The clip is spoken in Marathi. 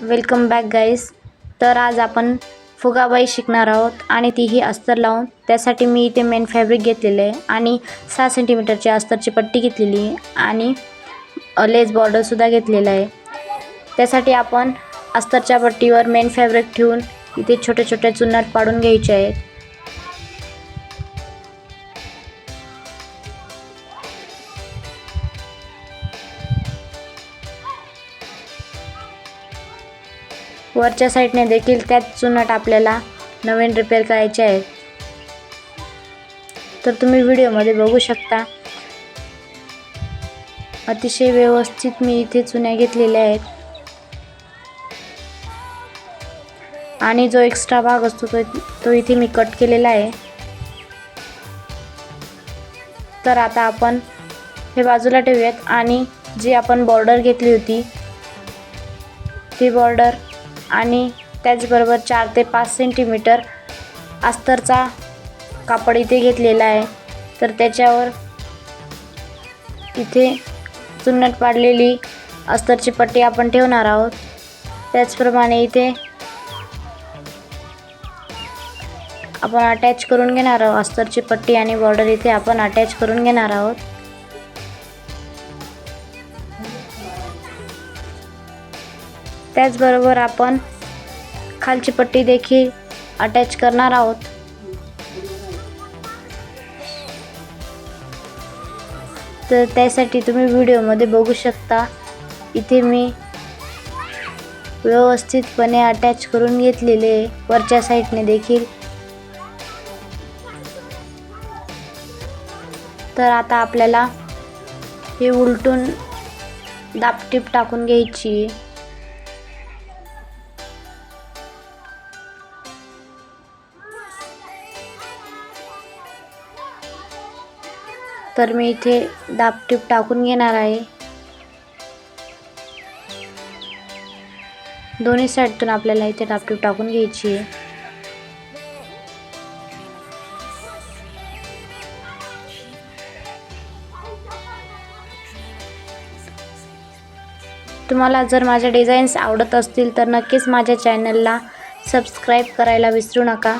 वेलकम बॅक गाईस तर आज आपण फुगाबाई शिकणार आहोत आणि तीही अस्तर लावून. त्यासाठी मी इथे मेन फॅब्रिक घेतलेलं आहे आणि सहा सेंटीमीटरची अस्तरची पट्टी घेतलेली आहे आणि लेस बॉर्डरसुद्धा घेतलेला आहे. त्यासाठी आपण अस्तरच्या पट्टीवर मेन फॅब्रिक ठेवून इथे छोट्या छोट्या चुन्नर पाडून घ्यायचे आहेत. वरच्या साईडने देखील त्याच चुनट आपल्याला नवीन रिपेअर करायचे आहेत तर तुम्ही व्हिडिओमध्ये बघू शकता. अतिशय व्यवस्थित मी इथे चुन्या घेतलेल्या आहेत. आणि जो एक्स्ट्रा भाग असतो तो तो इथे मी कट केलेला आहे. तर आता आपण हे बाजूला ठेवूयात आणि जी आपण बॉर्डर घेतली होती ती बॉर्डर आणि त्याचबरोबर चार ते पाच सेंटीमीटर अस्तरचा कापड इथे घेतलेला आहे. तर त्याच्यावर इथे चुन्नट पाडलेली अस्तरची पट्टी आपण ठेवणार आहोत. त्याचप्रमाणे इथे आपण अटॅच करून घेणार आहोत. अस्तरची पट्टी आणि बॉर्डर इथे आपण अटॅच करून घेणार आहोत. त्याचबरोबर आपण खालची पट्टी देखील अटॅच करणार आहोत. तर त्यासाठी तुम्ही व्हिडिओमध्ये बघू शकता. इथे मी व्यवस्थितपणे अटॅच करून घेतलेले वरच्या साईडने देखील. तर आता आपल्याला हे उलटून दापटीप टाकून घ्यायची तर मी इथे दापटीप टाकून घेणार आहे. दोन्ही साईडतून आपल्याला इथे दापटीप टाकून घ्यायची आहे. तुम्हाला जर माझ्या डिझाईन्स आवडत असतील तर नक्कीच माझ्या चॅनलला सबस्क्राईब करायला विसरू नका.